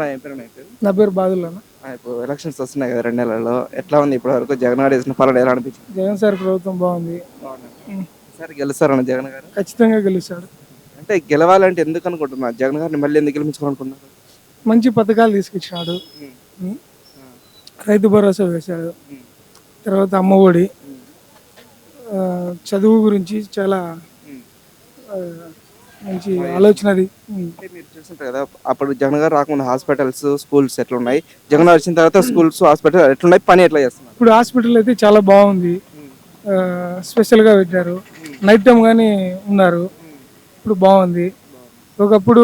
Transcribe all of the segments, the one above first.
అన్న, నీ పేరు? నా పేరు బాదులన్న ఆ, ఇప్పుడు ఎలక్షన్స్ వస్తున్నాయి కదా రెండు నెలల్లో. ఎట్లా ఉంది ఇప్పటి వరకు? జగన్ గారు వేసిన పాలన ఎలా అనిపించింది? జగన్ సార్ ప్రభుత్వం బాగుంది. ఉం. ఈసారి గెలుస్తారన్న జగన్ గారు? ఖచ్చితంగా గెలుస్తాడు. అంటే గెలవాలంటే ఎందుకు అనుకుంటున్నారు? జగన్ గారిని మళ్ళీ ఎందుకు గెలిపించుకోవాలనుకున్నారు మంచి పథకాలు తీసుకొచ్చినాడు. రైతు భరోసా వేశాడు. తర్వాత అమ్మఒడి చదువు గురించి చాలా మంచి ఆలోచన అది. మీరు చూస్తుంటారు కదా అప్పుడు జగన్ గారు రాకుండా హాస్పిటల్స్ స్కూల్స్ ఎట్లా ఉన్నాయి జగన్ వచ్చిన తర్వాత స్కూల్స్ హాస్పిటల్ ఎట్లున్నాయి? పని ఎట్లా చేస్తున్నారు? ఇప్పుడు హాస్పిటల్ అయితే చాలా బాగుంది. స్పెషల్గా పెట్టారు. నైట్ టైం కానీ ఉన్నారు. ఇప్పుడు బాగుంది. ఒకప్పుడు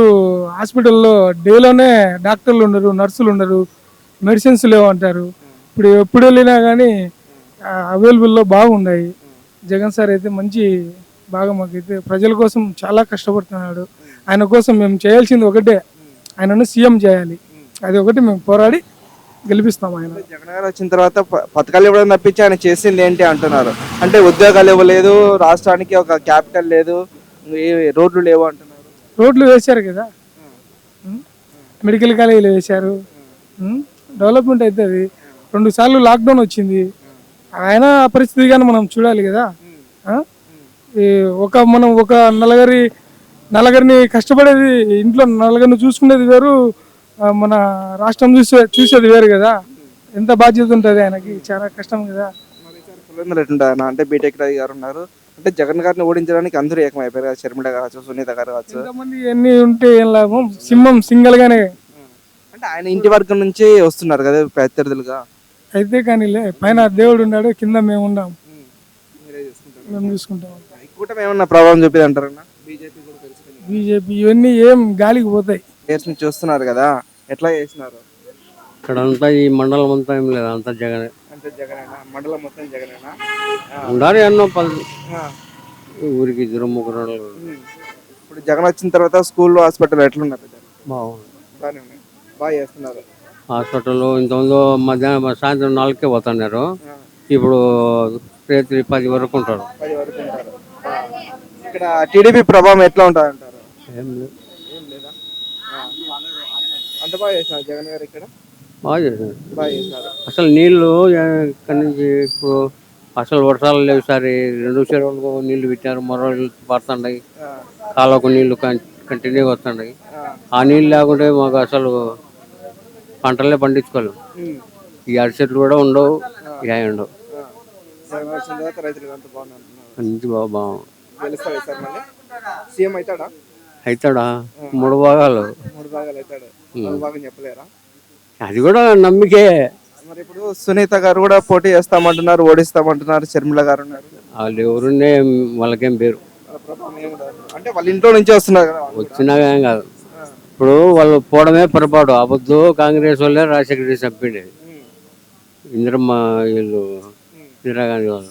హాస్పిటల్లో డేలోనే డాక్టర్లు ఉండరు నర్సులు ఉండరు మెడిసిన్స్ లేవు అంటారు. ఇప్పుడు ఎప్పుడు వెళ్ళినా కానీ అవైలబుల్లో బాగున్నాయి. జగన్ సార్ అయితే మంచి బాగా మాకైతే ప్రజల కోసం చాలా కష్టపడుతున్నాడు. ఆయన కోసం మేము చేయాల్సింది ఒకటే. ఆయనను సీఎం చేయాలి. అది ఒకటి మేము పోరాడి గెలిపిస్తాం ఆయన. జగన్ గారు వచ్చిన తర్వాత పథకాలు ఇవ్వడం తప్పించి ఆయన చేసింది ఏంటి అంటున్నారు? అంటే ఉద్యోగాలు ఇవ్వలేదు రాష్ట్రానికి ఒక క్యాపిటల్ లేదు రోడ్లు లేవు అంటున్నారు. రోడ్లు వేశారు కదా? మెడికల్ కాలేజీలు వేశారు? డెవలప్మెంట్ అవుతుంది రెండు సార్లు లాక్డౌన్ వచ్చింది. ఆయన ఆ పరిస్థితి కానీ మనం చూడాలి కదా. ఒక మనం ఒక నలుగురి నలుగురిని కష్టపడేది ఇంట్లో నలుగురిని చూసుకునేది వేరు మన రాష్ట్రం చూసే చూసేది వేరు కదా. ఎంత బాధ్యత ఉంటుంది ఆయనకి? చాలా కష్టం కదా? అంటే బీటెక్ రాజు గారు ఉన్నారు. అంటే జగన్ గారిని ఓడించడానికి అందరూ ఏకమైపోయారు కదా షర్మిల కావచ్చు సునీత గారు కావచ్చు. ఎంతమంది ఎన్ని ఉంటే ఏం లాభం? సింహం సింగల్ గానే. అంటే ఆయన ఇంటి వర్గం నుంచి వస్తున్నారు కదా ప్రత్యర్థులుగా అయితే కానీలే పైన దేవుడు ఉన్నాడు కింద మేము ఉన్నాం. మేము చూసుకుంటాం. కూటమి ఏమన్నా ప్రభావం చూపిది అంటారన్న బీజేపీ కూడా తెలుసుకుని బీజేపీ ఇవన్నీ ఏం గాలికి పోతాయి. ఇయర్స్ నుంచి చూస్తున్నారు కదా ఎట్లా చేసినారు? ఇక్కడ అంతా ఈ మండలం అంతా ఏం లేదు అంతా జగన్. అంటే జగనేనా? మండలం మొత్తం జగనేనా? ఉండాలి ఎన్నో పది ఆ. ఊరికి ఇద్దరు ముగ్గురు వాళ్ళు. ఉమ్. ఇప్పుడు జగన్ వచ్చిన తర్వాత స్కూల్ హాస్పిటల్ ఎట్లున్నారు పెద్ద? బాగుంది. బాగానే ఉన్నాయి. బాగా చేస్తున్నారు. హాస్పిటల్లో ఇంతకుముందు మధ్యాహ్నం సాయంత్రం నాలుగుకే పోతున్నారు. ఆ. ఇప్పుడు రాత్రి పది వరకు ఉంటారు. పది వరకు. ఇక్కడ టీడీపీ ప్రభావం ఎట్లా ఉంటుంది అంటారు ఏం లేదు. అంత బాగా చేసినారు జగన్ గారు ఇక్కడ? బాగా చేశారు. బాగా చేసినారు అసలు నీళ్ళు ఇక్కడి నుంచి ఇప్పుడు అసలు వర్షాలు లేవు సరే. రెండు చెరువులకు నీళ్ళు పెట్టారు మరో పడుతున్నాయి. ఆ. కాలువకు నీళ్ళు కంటిన్యూగా వస్తున్నాయి. ఆ. నీళ్ళు లేకుంటే మాకు అసలు పంటలే పండించుకోలేము. ఈ అరటి చెట్లు కూడా ఉండవు. ఇక ఉండవు. బాగా బాగుంది గెలుస్తాడు సార్ మళ్ళీ? సీఎం అవుతాడా? అవుతాడా? మూడు భాగాలు. మూడు భాగాలు అవుతాడు. మూడు భాగం చెప్పలేరా? అది కూడా నమ్మికే. మరి ఇప్పుడు సునీత గారు కూడా పోటీ చేస్తామంటున్నారు ఓడిస్తామంటున్నారు షర్మిల గారు ఉన్నారు. వాళ్ళు ఎవరుండే వాళ్ళకేం పేరు. అంటే వాళ్ళ ఇంట్లో నుంచి వస్తున్నారు కదా వాళ్ళు. వచ్చినా ఏం కాదు. ఇప్పుడు వాళ్ళు పోవడమే పొరపాటు. అబద్ధం కాంగ్రెస్ వాళ్ళే రాజశేఖర రెడ్డి చంపిండేది. ఇందిరమ్మ వీళ్ళు ఇందిరాగాంధీ వాళ్ళు.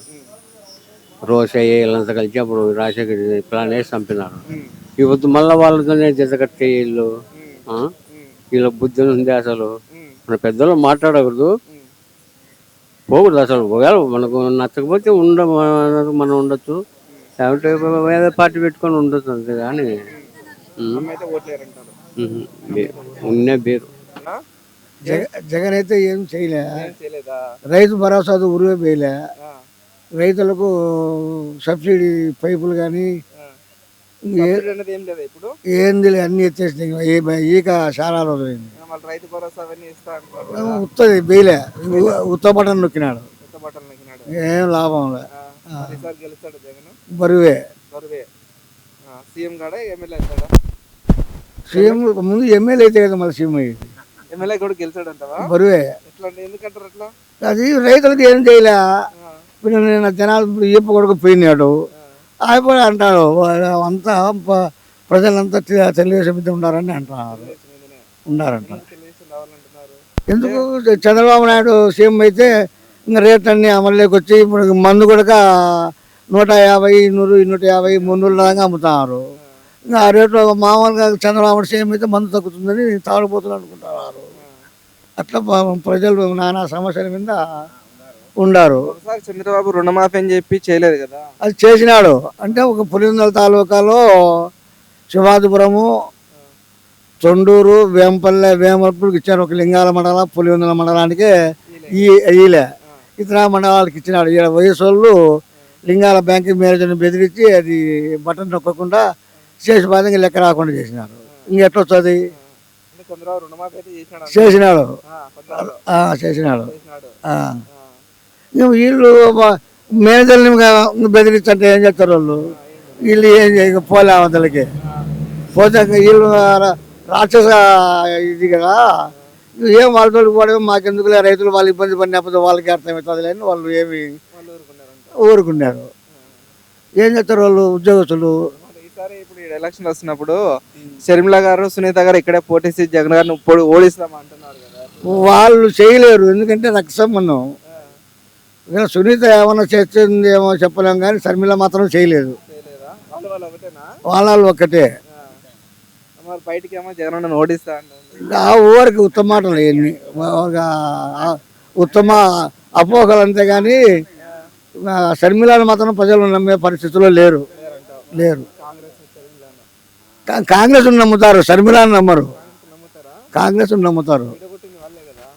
రోసయ్య వీళ్ళంతా కలిసి అప్పుడు రాజశేఖర రెడ్డి ప్లాన్ వేసి చంపినారు. ఇప్పుడు మళ్ళీ వాళ్ళతోనే జతకట్టే వీళ్ళు. వీళ్ళ బుద్ధి ఉంది అసలు. మన పెద్దలు మాట్లాడకూడదు. పోకూడదు అసలు. ఒకవేళ మనకు నచ్చకపోతే ఉండ మనం ఉండొచ్చు. లేకపోతే వేరే పార్టీ పెట్టుకొని ఉండొచ్చు అంతే కానీ. ఉన్నే? జగ- జగన్ అయితే ఏం చేయలే. ఏం చేయలేదా? రైతు భరోసా ఉరివే వేయలే ఆ. రైతులకు సబ్సిడీ పైపులు కానీ ఏంది అన్ని ఎత్తేసినాయి. ఈక చాలా రోజులైంది. ఉత్తది వేయలే ఉత్త బటన్ నొక్కినాడు. ఏం లాభం బరువే. సీఎం ముందు ఎమ్మెల్యే అయితే కదా మళ్ళీ సీఎం అయ్యేది. ఎమ్మెల్యే కూడా గెలిచాడంటావా? బరువే. ఎట్లా అంటే ఎందుకంటారు అట్లా? అది రైతులకు ఏం చేయలే. ఇప్పుడు నేను జనాలు ఇప్పుడు ఈప కొడుకు పోయినాడు. అయిపోయి అంటారు అంతా ప్రజలంతా తె- తెలుగుదేశం మీద ఉన్నారని అంటున్నారు. ఉన్నారంట. ఎందుకు? చంద్రబాబు నాయుడు సీఎం అయితే ఇంకా రేట్ అన్ని అమల్లోకి వచ్చి ఇప్పుడు మందు కూడా నూట యాభై నూరు నూట యాభై మున్నూరు దాకా అమ్ముతున్నారు ఇంకా ఆ రేటు మామూలుగా చంద్రబాబు సీఎం అయితే మందు తగ్గుతుందని తాగుపోతున్నారు అనుకుంటున్నారు అట్లా ప్రజలు నానా సమస్యల మీద ఉండారు. చంద్రబాబు రుణమాఫీ అని చెప్పి చేయలేదు కదా? అది చేసినాడు. అంటే ఒక పులివెందుల తాలూకాలో శివాదిపురము తొండూరు వేంపల్లె వేమపూడికి ఇచ్చారు ఒక లింగాల మండల పులివెందుల మండలానికి ఈ ఈలే. ఇతర మండలాలకు ఇచ్చినాడు. ఈడ వయసు వాళ్ళు లింగాల బ్యాంకింగ్ మేనేజర్ని బెదిరించి అది బటన్ నొక్కకుండా చేసి బాధంగా లెక్క రాకుండా చేసినాడు? పద్నాలుగులో ఆ, చేసినాడు. చేసినాడు. ఇంక వీళ్ళు మేనేజర్ని బెదిరించంటే ఏం చేస్తారు వాళ్ళు? వీళ్ళు ఏం చేయక పోలే అవతలకి పోతే వీళ్ళు రాక్షస ఇది కదా. ఏం వాళ్ళతో కూడా మాకెందుకులే? రైతులు వాళ్ళు ఇబ్బంది పడినప్పుడు వాళ్ళకి అర్థమవుతుంది అని వాళ్ళు ఏమి ఊరుకున్నారు. ఏం చేస్తారు వాళ్ళు ఉద్యోగస్తులు? ఈసారి ఇప్పుడు ఎలక్షన్ వస్తున్నప్పుడు షర్మిల గారు సునీత గారు ఇక్కడే పోటీ చేసి జగన్ గారిని ఇప్పుడు ఓడిస్తాం అంటున్నారు కదా. వాళ్ళు చేయలేరు. ఎందుకంటే రక్త సంబంధం. ఇలా సునీత ఏమైనా చేస్తుంది ఏమో చెప్పలేం కానీ షర్మిల మాత్రం చేయలేదు. వాళ్ళు ఒక్కటే ఆ. మరి బయటికి ఏమో జగన్ అన్న ఓడిస్తా అంటుంది ఆ ఊరికి ఉత్తమ మాటలు ఇవన్నీ. ఉత్తమ అపోహలు అంతేగాని ఆ. షర్మిలను మాత్రం ప్రజలు నమ్మే పరిస్థితిలో లేరు. లేరు. కాంగ్రెస్ నమ్ముతారు షర్మిలాని నమ్మరు. కాంగ్రెస్ నమ్ముతారు?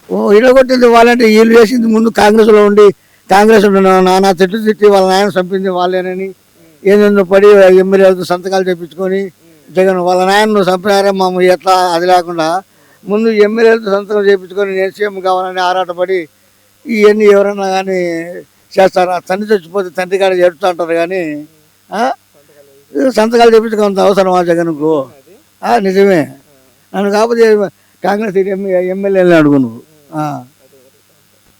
ఓ ఇడగొట్టింది వాళ్ళంటే వీళ్ళు చేసింది ముందు కాంగ్రెస్లో ఉండి కాంగ్రెస్ నానా తిట్టు తిట్టి వాళ్ళ నాయన చంపింది వాళ్ళేనని ఏందో పడి ఎమ్మెల్యేలతో సంతకాలు తెప్పించుకొని జగన్ వాళ్ళ నాయన చంపినారే మా ఎట్లా? అది లేకుండా ముందు ఎమ్మెల్యేలతో సంతకం చేయించుకొని నేను సీఎం కావాలని ఆరాటపడి ఇవన్నీ ఎవరన్నా కానీ చేస్తారా? తండ్రి చచ్చిపోతే తండ్రి కాడ చెడుతూ అంటారు కానీ సంతకాలు చేయించుకోంత అవసరమా జగన్కు? ఆ, నిజమే. నన్ను కాకపోతే కాంగ్రెస్ ఎమ్మెల్యేలని అడుగు నువ్వు ఆ.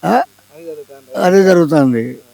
ఆ? అది జరుగుతుంది అదే జరుగుతుంది.